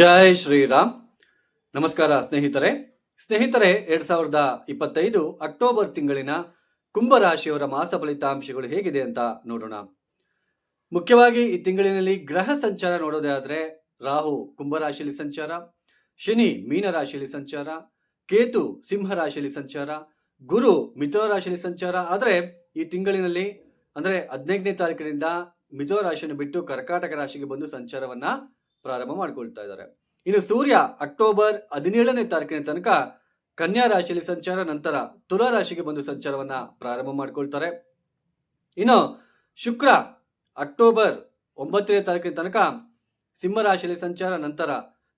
ಜೈ ಶ್ರೀರಾಮ್. ನಮಸ್ಕಾರ ಸ್ನೇಹಿತರೆ. ಸ್ನೇಹಿತರೆ, ಎರಡ್ ಸಾವಿರದ ಇಪ್ಪತ್ತೈದು ಅಕ್ಟೋಬರ್ ತಿಂಗಳಿನ ಕುಂಭರಾಶಿಯವರ ಮಾಸ ಫಲಿತಾಂಶಗಳು ಹೇಗಿದೆ ಅಂತ ನೋಡೋಣ. ಮುಖ್ಯವಾಗಿ ಈ ತಿಂಗಳಿನಲ್ಲಿ ಗ್ರಹ ಸಂಚಾರ ನೋಡೋದೇ ಆದ್ರೆ ರಾಹು ಕುಂಭರಾಶಿಯಲ್ಲಿ ಸಂಚಾರ, ಶನಿ ಮೀನರಾಶಿಯಲ್ಲಿ ಸಂಚಾರ, ಕೇತು ಸಿಂಹ ರಾಶಿಯಲ್ಲಿ ಸಂಚಾರ, ಗುರು ಮಿಥುನ ರಾಶಿಯಲ್ಲಿ ಸಂಚಾರ. ಆದರೆ ಈ ತಿಂಗಳಿನಲ್ಲಿ ಅಂದ್ರೆ ಹದಿನೈದನೇ ತಾರೀಕಿನಿಂದ ಮಿಥುನ ರಾಶಿಯನ್ನು ಬಿಟ್ಟು ಕರ್ಕಾಟಕ ರಾಶಿಗೆ ಬಂದು ಸಂಚಾರವನ್ನ ಪ್ರಾರಂಭ ಮಾಡಿಕೊಳ್ತಾ ಇದ್ದಾರೆ. ಇನ್ನು ಸೂರ್ಯ ಅಕ್ಟೋಬರ್ ಹದಿನೇಳನೇ ತಾರೀಕಿನ ತನಕ ಕನ್ಯಾ ರಾಶಿಯಲ್ಲಿ ಸಂಚಾರ, ನಂತರ ತುಲಾ ರಾಶಿಗೆ ಬಂದು ಸಂಚಾರವನ್ನ ಪ್ರಾರಂಭ ಮಾಡಿಕೊಳ್ತಾರೆ. ಇನ್ನು ಶುಕ್ರ ಅಕ್ಟೋಬರ್ ಒಂಬತ್ತನೇ ತಾರೀಕಿನ ತನಕ ಸಿಂಹ ರಾಶಿಯಲ್ಲಿ ಸಂಚಾರ, ನಂತರ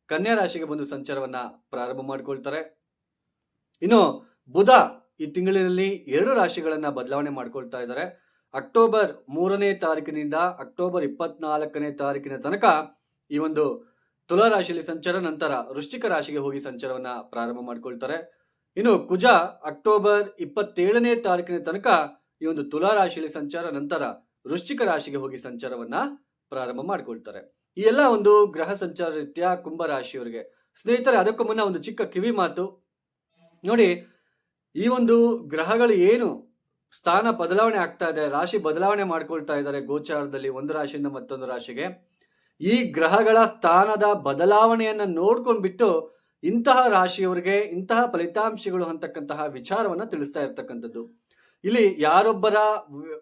ಕನ್ಯಾ ರಾಶಿಗೆ ಬಂದು ಸಂಚಾರವನ್ನ ಪ್ರಾರಂಭ ಮಾಡಿಕೊಳ್ತಾರೆ. ಇನ್ನು ಬುಧ ಈ ತಿಂಗಳಿನಲ್ಲಿ ಎರಡು ರಾಶಿಗಳನ್ನ ಬದಲಾವಣೆ ಮಾಡ್ಕೊಳ್ತಾ ಇದ್ದಾರೆ. ಅಕ್ಟೋಬರ್ ಮೂರನೇ ತಾರೀಕಿನಿಂದ ಅಕ್ಟೋಬರ್ ಇಪ್ಪತ್ನಾಲ್ಕನೇ ತಾರೀಕಿನ ತನಕ ಈ ಒಂದು ತುಲಾ ರಾಶಿಯಲ್ಲಿ ಸಂಚಾರ, ನಂತರ ವೃಶ್ಚಿಕ ರಾಶಿಗೆ ಹೋಗಿ ಸಂಚಾರವನ್ನ ಪ್ರಾರಂಭ ಮಾಡ್ಕೊಳ್ತಾರೆ. ಇನ್ನು ಕುಜ ಅಕ್ಟೋಬರ್ ಇಪ್ಪತ್ತೇಳನೇ ತಾರೀಕಿನ ತನಕ ಈ ಒಂದು ತುಲಾ ರಾಶಿಯಲ್ಲಿ ಸಂಚಾರ, ನಂತರ ವೃಶ್ಚಿಕ ರಾಶಿಗೆ ಹೋಗಿ ಸಂಚಾರವನ್ನ ಪ್ರಾರಂಭ ಮಾಡ್ಕೊಳ್ತಾರೆ. ಈ ಎಲ್ಲ ಒಂದು ಗ್ರಹ ಸಂಚಾರ ರೀತಿಯ ಕುಂಭ ರಾಶಿಯವರಿಗೆ. ಸ್ನೇಹಿತರೆ, ಅದಕ್ಕೂ ಮುನ್ನ ಒಂದು ಚಿಕ್ಕ ಕಿವಿ ಮಾತು. ನೋಡಿ, ಈ ಒಂದು ಗ್ರಹಗಳು ಏನು ಸ್ಥಾನ ಬದಲಾವಣೆ ಆಗ್ತಾ ಇದೆ, ರಾಶಿ ಬದಲಾವಣೆ ಮಾಡ್ಕೊಳ್ತಾ ಇದ್ದಾರೆ ಗೋಚಾರದಲ್ಲಿ, ಒಂದು ರಾಶಿಯಿಂದ ಮತ್ತೊಂದು ರಾಶಿಗೆ. ಈ ಗ್ರಹಗಳ ಸ್ಥಾನದ ಬದಲಾವಣೆಯನ್ನು ನೋಡ್ಕೊಂಡ್ಬಿಟ್ಟು ಇಂತಹ ರಾಶಿಯವರಿಗೆ ಇಂತಹ ಫಲಿತಾಂಶಗಳು ಅಂತಕ್ಕಂತಹ ವಿಚಾರವನ್ನು ತಿಳಿಸ್ತಾ ಇರ್ತಕ್ಕಂಥದ್ದು. ಇಲ್ಲಿ ಯಾರೊಬ್ಬರ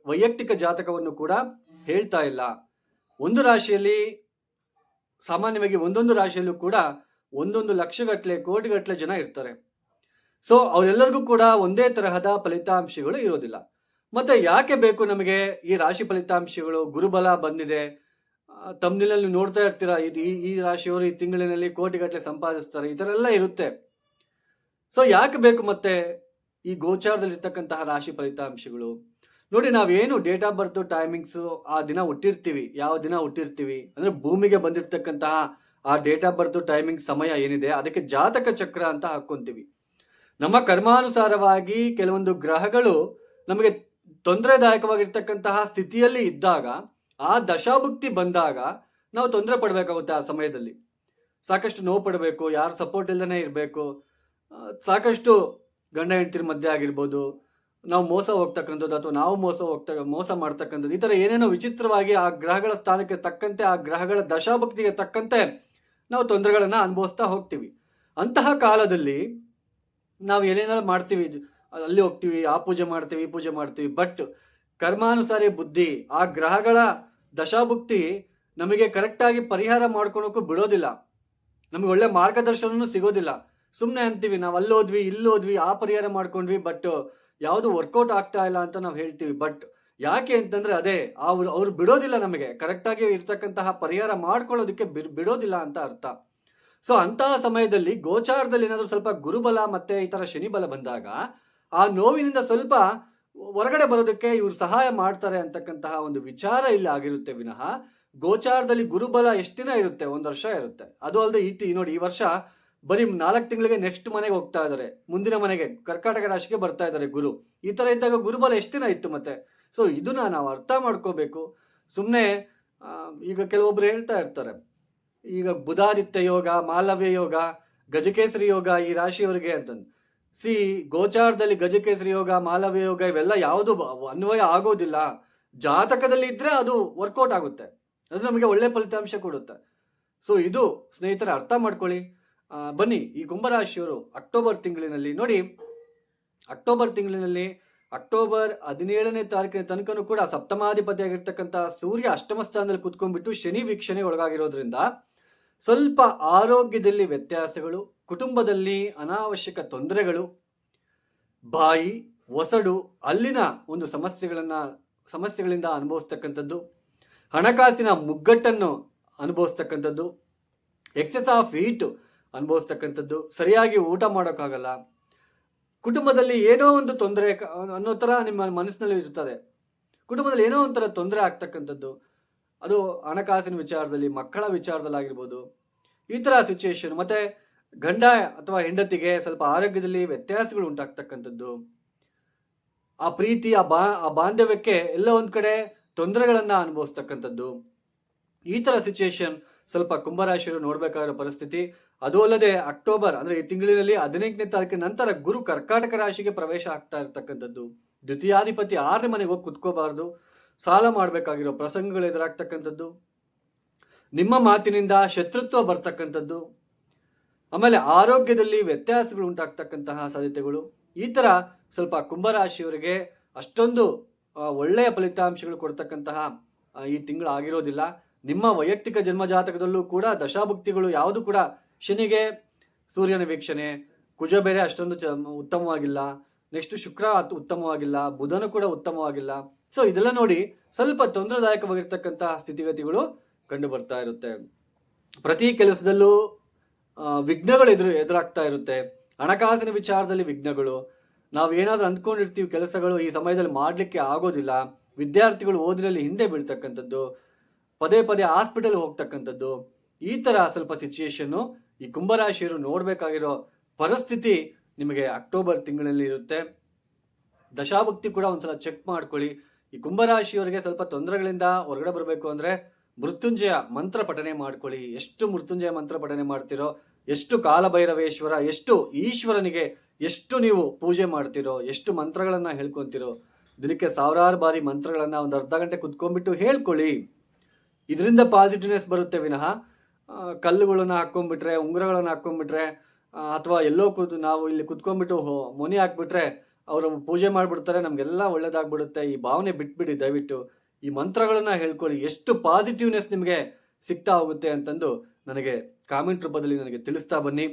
ವೈಯಕ್ತಿಕ ಜಾತಕವನ್ನು ಕೂಡ ಹೇಳ್ತಾ ಇಲ್ಲ. ಒಂದು ರಾಶಿಯಲ್ಲಿ ಸಾಮಾನ್ಯವಾಗಿ ಒಂದೊಂದು ರಾಶಿಯಲ್ಲೂ ಕೂಡ ಒಂದೊಂದು ಲಕ್ಷಗಟ್ಟಲೆ ಕೋಟಿಗಟ್ಟಲೆ ಜನ ಇರ್ತಾರೆ. ಸೊ ಅವರೆಲ್ಲರಿಗೂ ಕೂಡ ಒಂದೇ ತರಹದ ಫಲಿತಾಂಶಗಳು ಇರೋದಿಲ್ಲ. ಮತ್ತೆ ಯಾಕೆ ಬೇಕು ನಮಗೆ ಈ ರಾಶಿ ಫಲಿತಾಂಶಗಳು? ಗುರುಬಲ ಬಂದಿದೆ. ತಮ್ಮನಲ್ಲಿ ನೋಡ್ತಾ ಇರ್ತೀರಾ? ಇದು ಈ ರಾಶಿಯವರು ಈ ತಿಂಗಳಿನಲ್ಲಿ ಕೋಟಿಗಟ್ಟಲೆ ಸಂಪಾದಿಸ್ತಾರೆ. ಈ ಥರ ಎಲ್ಲ ಇರುತ್ತೆ. ಸೊ ಯಾಕೆ ಬೇಕು ಮತ್ತೆ ಈ ಗೋಚಾರದಲ್ಲಿ ಇರ್ತಕ್ಕಂತಹ ರಾಶಿ ಫಲಿತಾಂಶಗಳು? ನೋಡಿ, ನಾವೇನು ಡೇಟ್ ಆಫ್ ಬರ್ತ್, ಟೈಮಿಂಗ್ಸ್ ಆ ದಿನ ಹುಟ್ಟಿರ್ತೀವಿ. ಯಾವ ದಿನ ಹುಟ್ಟಿರ್ತೀವಿ? ಅಂದ್ರೆ ಭೂಮಿಗೆ ಬಂದಿರತಕ್ಕಂತಹ ಆ ಡೇಟ್ ಆಫ್ ಬರ್ತು, ಟೈಮಿಂಗ್ ಸಮಯ ಏನಿದೆ, ಅದಕ್ಕೆ ಜಾತಕ ಚಕ್ರ ಅಂತ ಹಾಕ್ಕೊಂತೀವಿ ನಮ್ಮ ಕರ್ಮಾನುಸಾರವಾಗಿ ಕೆಲವೊಂದು ಗ್ರಹಗಳು ನಮಗೆ ತೊಂದರೆದಾಯಕವಾಗಿರ್ತಕ್ಕಂತಹ ಸ್ಥಿತಿಯಲ್ಲಿ ಇದ್ದಾಗ ಆ ದಶಾಭುಕ್ತಿ ಬಂದಾಗ ನಾವು ತೊಂದರೆ ಪಡಬೇಕಾಗುತ್ತೆ ಆ ಸಮಯದಲ್ಲಿ. ಸಾಕಷ್ಟು ನೋವು ಪಡಬೇಕು, ಯಾರು ಸಪೋರ್ಟ್ ಇಲ್ಲದೇ ಇರಬೇಕು. ಸಾಕಷ್ಟು ಗಂಡ ಹೆಂಡತಿರ ಮಧ್ಯೆ ಆಗಿರ್ಬೋದು. ನಾವು ಮೋಸ ಹೋಗ್ತಕ್ಕಂಥದ್ದು ಅಥವಾ ನಾವು ಮೋಸ ಹೋಗ್ತಾ, ಮೋಸ ಮಾಡ್ತಕ್ಕಂಥದ್ದು, ಈ ಥರ ಏನೇನೋ ವಿಚಿತ್ರವಾಗಿ ಆ ಗ್ರಹಗಳ ಸ್ಥಾನಕ್ಕೆ ತಕ್ಕಂತೆ, ಆ ಗ್ರಹಗಳ ದಶಾಭಕ್ತಿಗೆ ತಕ್ಕಂತೆ ನಾವು ತೊಂದರೆಗಳನ್ನು ಅನುಭವಿಸ್ತಾ ಹೋಗ್ತೀವಿ. ಅಂತಹ ಕಾಲದಲ್ಲಿ ನಾವು ಏನೇನಾದ್ರು ಮಾಡ್ತೀವಿ, ಅಲ್ಲಿ ಹೋಗ್ತೀವಿ, ಆ ಪೂಜೆ ಮಾಡ್ತೀವಿ, ಈ ಪೂಜೆ ಮಾಡ್ತೀವಿ ಬಟ್ ಕರ್ಮಾನುಸಾರಿ ಬುದ್ಧಿ, ಆ ಗ್ರಹಗಳ ದಶಾಭುಕ್ತಿ ನಮಗೆ ಕರೆಕ್ಟಾಗಿ ಪರಿಹಾರ ಮಾಡ್ಕೊಳಕ್ಕೂ ಬಿಡೋದಿಲ್ಲ. ನಮಗೆ ಒಳ್ಳೆ ಮಾರ್ಗದರ್ಶನವೂ ಸಿಗೋದಿಲ್ಲ. ಸುಮ್ಮನೆ ಅಂತೀವಿ, ನಾವು ಅಲ್ಲೋದ್ವಿ, ಇಲ್ಲೋದ್ವಿ, ಆ ಪರಿಹಾರ ಮಾಡ್ಕೊಂಡ್ವಿ ಬಟ್ ಯಾವುದು ವರ್ಕೌಟ್ ಆಗ್ತಾ ಇಲ್ಲ ಅಂತ ನಾವು ಹೇಳ್ತೀವಿ. ಬಟ್ ಯಾಕೆ ಅಂತಂದ್ರೆ ಅದೇ, ಅವ್ರು ಅವ್ರು ಬಿಡೋದಿಲ್ಲ ನಮಗೆ. ಕರೆಕ್ಟಾಗಿ ಇರ್ತಕ್ಕಂತಹ ಪರಿಹಾರ ಮಾಡ್ಕೊಳ್ಳೋದಕ್ಕೆ ಬಿಡ್- ಬಿಡೋದಿಲ್ಲ ಅಂತ ಅರ್ಥ. ಸೊ ಅಂತಹ ಸಮಯದಲ್ಲಿ ಗೋಚಾರದಲ್ಲಿ ಏನಾದರೂ ಸ್ವಲ್ಪ ಗುರುಬಲ ಮತ್ತೆ ಈ ಥರ ಶನಿಬಲ ಬಂದಾಗ, ಆ ನೋವಿನಿಂದ ಸ್ವಲ್ಪ ಹೊರಗಡೆ ಬರೋದಕ್ಕೆ ಇವ್ರು ಸಹಾಯ ಮಾಡ್ತಾರೆ ಅಂತಕ್ಕಂತಹ ಒಂದು ವಿಚಾರ ಇಲ್ಲಿ ಆಗಿರುತ್ತೆ ವಿನಃ. ಗೋಚಾರದಲ್ಲಿ ಗುರುಬಲ ಎಷ್ಟು ದಿನ ಇರುತ್ತೆ? ಒಂದು ವರ್ಷ ಇರುತ್ತೆ. ಅದು ಅಲ್ಲದೆ ಈ ನೋಡಿ ಈ ವರ್ಷ ಬರೀ ನಾಲ್ಕು ತಿಂಗಳಿಗೆ ನೆಕ್ಸ್ಟ್ ಮನೆಗೆ ಹೋಗ್ತಾ ಇದ್ದಾರೆ ಮುಂದಿನ ಮನೆಗೆ, ಕರ್ಕಾಟಕ ರಾಶಿಗೆ ಬರ್ತಾ ಇದ್ದಾರೆ ಗುರು. ಈ ತರ ಇದ್ದಾಗ ಗುರುಬಲ ಎಷ್ಟು ದಿನ ಇತ್ತು ಮತ್ತೆ? ಸೊ ಇದನ್ನ ನಾವು ಅರ್ಥ ಮಾಡ್ಕೋಬೇಕು. ಸುಮ್ಮನೆ ಈಗ ಕೆಲವೊಬ್ರು ಹೇಳ್ತಾ ಇರ್ತಾರೆ. ಈಗ ಬುಧಾದಿತ್ಯ ಯೋಗ, ಮಾಲವ್ಯ ಯೋಗ, ಗಜಕೇಸರಿ ಯೋಗ ಈ ರಾಶಿಯವರಿಗೆ ಅಂತಂದು. ಸಿ, ಗೋಚಾರದಲ್ಲಿ ಗಜಕೇಸರಿ ಯೋಗ, ಮಾಲವ್ಯ ಯೋಗ ಇವೆಲ್ಲ ಯಾವುದು ಅನ್ವಯ ಆಗೋದಿಲ್ಲ. ಜಾತಕದಲ್ಲಿ ಇದ್ರೆ ಅದು ವರ್ಕೌಟ್ ಆಗುತ್ತೆ. ಅದು ನಮಗೆ ಒಳ್ಳೆ ಫಲಿತಾಂಶ ಕೊಡುತ್ತೆ. ಸೊ ಇದು ಸ್ನೇಹಿತರೆ ಅರ್ಥ ಮಾಡ್ಕೊಳ್ಳಿ. ಬನ್ನಿ, ಈ ಕುಂಭರಾಶಿಯವರು ಅಕ್ಟೋಬರ್ ತಿಂಗಳಿನಲ್ಲಿ, ನೋಡಿ, ಅಕ್ಟೋಬರ್ ತಿಂಗಳಿನಲ್ಲಿ, ಅಕ್ಟೋಬರ್ ಹದಿನೇಳನೇ ತಾರೀಕಿನ ತನಕನೂ ಕೂಡ ಸಪ್ತಮಾಧಿಪತಿಯಾಗಿರ್ತಕ್ಕಂಥ ಸೂರ್ಯ ಅಷ್ಟಮ ಸ್ಥಾನದಲ್ಲಿ ಕುತ್ಕೊಂಡ್ಬಿಟ್ಟು ಶನಿ ವೀಕ್ಷಣೆ ಒಳಗಾಗಿರೋದ್ರಿಂದ ಸ್ವಲ್ಪ ಆರೋಗ್ಯದಲ್ಲಿ ವ್ಯತ್ಯಾಸಗಳು, ಕುಟುಂಬದಲ್ಲಿ ಅನಾವಶ್ಯಕ ತೊಂದರೆಗಳು, ಬಾಯಿ, ಒಸಡು, ಅಲ್ಲಿನ ಒಂದು ಸಮಸ್ಯೆಗಳನ್ನು, ಸಮಸ್ಯೆಗಳಿಂದ ಅನುಭವಿಸ್ತಕ್ಕಂಥದ್ದು, ಹಣಕಾಸಿನ ಮುಗ್ಗಟ್ಟನ್ನು ಅನುಭವಿಸ್ತಕ್ಕಂಥದ್ದು ಎಕ್ಸೆಸ್ ಆಫ್ ಹೀಟ್ ಅನುಭವಿಸ್ತಕ್ಕಂಥದ್ದು, ಸರಿಯಾಗಿ ಊಟ ಮಾಡೋಕ್ಕಾಗಲ್ಲ, ಕುಟುಂಬದಲ್ಲಿ ಏನೋ ಒಂದು ತೊಂದರೆ ಅನ್ನೋ ಥರ ನಿಮ್ಮ ಮನಸ್ಸಿನಲ್ಲಿ ಇರುತ್ತದೆ ಕುಟುಂಬದಲ್ಲಿ ಏನೋ ಒಂಥರ ತೊಂದರೆ ಆಗ್ತಕ್ಕಂಥದ್ದು, ಅದು ಹಣಕಾಸಿನ ವಿಚಾರದಲ್ಲಿ, ಮಕ್ಕಳ ವಿಚಾರದಲ್ಲಾಗಿರ್ಬೋದು ಈ ಥರ ಸಿಚುಯೇಷನ್ ಮತ್ತೆ ಗಂಡ ಅಥವಾ ಹೆಂಡತಿಗೆ ಸ್ವಲ್ಪ ಆರೋಗ್ಯದಲ್ಲಿ ವ್ಯತ್ಯಾಸಗಳು ಉಂಟಾಗ್ತಕ್ಕಂಥದ್ದು. ಆ ಪ್ರೀತಿ, ಆ ಬಾ, ಆ ಬಾಂಧವ್ಯಕ್ಕೆ ಎಲ್ಲ ಒಂದು ಕಡೆ ತೊಂದರೆಗಳನ್ನು ಅನುಭವಿಸ್ತಕ್ಕಂಥದ್ದು. ಈ ತರ ಸಿಚುಯೇಷನ್ ಸ್ವಲ್ಪ ಕುಂಭರಾಶಿಯವರು ನೋಡಬೇಕಾಗಿರೋ ಪರಿಸ್ಥಿತಿ. ಅದು ಅಲ್ಲದೆ ಅಕ್ಟೋಬರ್ ಅಂದ್ರೆ ಈ ತಿಂಗಳಿನಲ್ಲಿ ಹದಿನೆಂಟನೇ ತಾರೀಕಿನ ನಂತರ ಗುರು ಕರ್ಕಾಟಕ ರಾಶಿಗೆ ಪ್ರವೇಶ ಆಗ್ತಾ ಇರತಕ್ಕಂಥದ್ದು. ದ್ವಿತೀಯಾಧಿಪತಿ ಆರನೇ ಮನೆಗೆ ಹೋಗಿ ಕುತ್ಕೋಬಾರ್ದು. ಸಾಲ ಮಾಡಬೇಕಾಗಿರೋ ಪ್ರಸಂಗಗಳು ಎದುರಾಗ್ತಕ್ಕಂಥದ್ದು. ನಿಮ್ಮ ಮಾತಿನಿಂದ ಶತ್ರುತ್ವ ಬರ್ತಕ್ಕಂಥದ್ದು, ಆಮೇಲೆ ಆರೋಗ್ಯದಲ್ಲಿ ವ್ಯತ್ಯಾಸಗಳು ಉಂಟಾಗ್ತಕ್ಕಂತಹ ಸಾಧ್ಯತೆಗಳು, ಈ ಥರ ಸ್ವಲ್ಪ ಕುಂಭರಾಶಿಯವರಿಗೆ ಅಷ್ಟೊಂದು ಒಳ್ಳೆಯ ಫಲಿತಾಂಶಗಳು ಕೊಡ್ತಕ್ಕಂತಹ ಈ ತಿಂಗಳು ಆಗಿರೋದಿಲ್ಲ. ನಿಮ್ಮ ವೈಯಕ್ತಿಕ ಜನ್ಮಜಾತಕದಲ್ಲೂ ಕೂಡ ದಶಾಭುಕ್ತಿಗಳು ಯಾವುದು ಕೂಡ ಶನಿಗೆ, ಸೂರ್ಯನ ವೀಕ್ಷಣೆ, ಕುಜ ಬೇರೆ ಅಷ್ಟೊಂದು ಚ, ಉತ್ತಮವಾಗಿಲ್ಲ. ನೆಕ್ಸ್ಟ್ ಶುಕ್ರ ಉತ್ತಮವಾಗಿಲ್ಲ, ಬುಧನು ಕೂಡ ಉತ್ತಮವಾಗಿಲ್ಲ. ಸೊ ಇದೆಲ್ಲ ನೋಡಿ ಸ್ವಲ್ಪ ತೊಂದರೆದಾಯಕವಾಗಿರ್ತಕ್ಕಂತಹ ಸ್ಥಿತಿಗತಿಗಳು ಕಂಡು ಬರ್ತಾ ಇರುತ್ತೆ. ಪ್ರತಿ ಕೆಲಸದಲ್ಲೂ ವಿಘ್ನಗಳು ಎದುರು ಎದುರಾಗ್ತಾ ಇರುತ್ತೆ. ಹಣಕಾಸಿನ ವಿಚಾರದಲ್ಲಿ ವಿಘ್ನಗಳು. ನಾವು ಏನಾದರೂ ಅಂದ್ಕೊಂಡಿರ್ತೀವಿ ಕೆಲಸಗಳು ಈ ಸಮಯದಲ್ಲಿ ಮಾಡಲಿಕ್ಕೆ ಆಗೋದಿಲ್ಲ. ವಿದ್ಯಾರ್ಥಿಗಳು ಓದಿನಲ್ಲಿ ಹಿಂದೆ ಬೀಳ್ತಕ್ಕಂಥದ್ದು, ಪದೇ ಪದೇ ಹಾಸ್ಪಿಟಲ್ ಹೋಗ್ತಕ್ಕಂಥದ್ದು. ಈ ತರ ಸ್ವಲ್ಪ ಸಿಚುಯೇಷನ್ನು ಈ ಕುಂಭರಾಶಿಯರು ನೋಡಬೇಕಾಗಿರೋ ಪರಿಸ್ಥಿತಿ ನಿಮಗೆ ಅಕ್ಟೋಬರ್ ತಿಂಗಳಲ್ಲಿ ಇರುತ್ತೆ. ದಶಾಭಕ್ತಿ ಕೂಡ ಒಂದ್ಸಲ ಚೆಕ್ ಮಾಡ್ಕೊಳ್ಳಿ. ಈ ಕುಂಭರಾಶಿಯವರಿಗೆ ಸ್ವಲ್ಪ ತೊಂದರೆಗಳಿಂದ ಹೊರಗಡೆ ಬರಬೇಕು ಅಂದ್ರೆ ಮೃತ್ಯುಂಜಯ ಮಂತ್ರ ಪಠನೆ ಮಾಡ್ಕೊಳ್ಳಿ. ಎಷ್ಟು ಮೃತ್ಯುಂಜಯ ಮಂತ್ರ ಪಠನೆ ಮಾಡ್ತಿರೋ ಎಷ್ಟು ಕಾಲಭೈರವೇಶ್ವರ ಎಷ್ಟು ಈಶ್ವರನಿಗೆ ಎಷ್ಟು ನೀವು ಪೂಜೆ ಮಾಡ್ತಿರೋ ಎಷ್ಟು ಮಂತ್ರಗಳನ್ನು ಹೇಳ್ಕೊಂತಿರೋ ದಿನಕ್ಕೆ ಸಾವಿರಾರು ಬಾರಿ ಮಂತ್ರಗಳನ್ನು ಒಂದು ಅರ್ಧ ಗಂಟೆ ಕುತ್ಕೊಂಡ್ಬಿಟ್ಟು ಹೇಳ್ಕೊಳ್ಳಿ. ಇದರಿಂದ ಪಾಸಿಟಿವ್ನೆಸ್ ಬರುತ್ತೆ ವಿನಃ. ಕಲ್ಲುಗಳನ್ನು ಹಾಕೊಂಡ್ಬಿಟ್ರೆ ಉಂಗುರಗಳನ್ನ ಹಾಕೊಂಡ್ಬಿಟ್ರೆ ಆ, ಅಥವಾ ಎಲ್ಲೋ ಕೂತು ನಾವು ಇಲ್ಲಿ ಕುತ್ಕೊಂಡ್ಬಿಟ್ಟು ಮೊನೆ ಹಾಕ್ಬಿಟ್ರೆ ಅವರು ಪೂಜೆ ಮಾಡಿಬಿಡ್ತಾರೆ ನಮಗೆಲ್ಲ ಒಳ್ಳೇದಾಗ್ಬಿಡುತ್ತೆ. ಈ ಭಾವನೆ ಬಿಟ್ಬಿಡಿ ದಯವಿಟ್ಟು. ಈ ಮಂತ್ರಗಳನ್ನು ಹೇಳ್ಕೊಳ್ಳಿ. ಎಷ್ಟು ಪಾಸಿಟಿವ್ನೆಸ್ ನಿಮಗೆ ಸಿಗ್ತಾ ಹೋಗುತ್ತೆ ಅಂತಂದು ನನಗೆ ಕಾಮೆಂಟ್ ರೂಪದಲ್ಲಿ ನನಗೆ ತಿಳಿಸ್ತಾ ಬನ್ನಿ.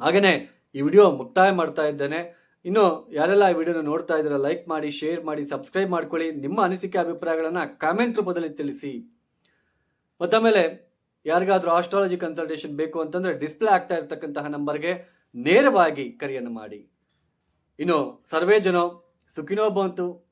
ಹಾಗೆಯೇ ಈ ವಿಡಿಯೋ ಮುಕ್ತಾಯ ಮಾಡ್ತಾ ಇದ್ದೇನೆ. ಇನ್ನು ಯಾರೆಲ್ಲ ಈ ವಿಡಿಯೋನ ನೋಡ್ತಾ ಇದ್ದೀರಾ ಲೈಕ್ ಮಾಡಿ ಶೇರ್ ಮಾಡಿ ಸಬ್ಸ್ಕ್ರೈಬ್ ಮಾಡ್ಕೊಳ್ಳಿ. ನಿಮ್ಮ ಅನಿಸಿಕೆ ಅಭಿಪ್ರಾಯಗಳನ್ನು ಕಾಮೆಂಟ್ ರೂಪದಲ್ಲಿ ತಿಳಿಸಿ. ಮತ್ತಾಮೇಲೆ ಯಾರಿಗಾದರೂ ಆಸ್ಟ್ರಾಲಜಿ ಕನ್ಸಲ್ಟೇಷನ್ ಬೇಕು ಅಂತಂದ್ರೆ ಡಿಸ್ಪ್ಲೇ ಆಗ್ತಾ ಇರತಕ್ಕಂತಹ ನಂಬರ್ಗೆ ನೇರವಾಗಿ ಕರೆಯನ್ನು ಮಾಡಿ. ಇನ್ನು ಸರ್ವೇ ಜನೋ ಸುಖಿನೋ ಬಂತು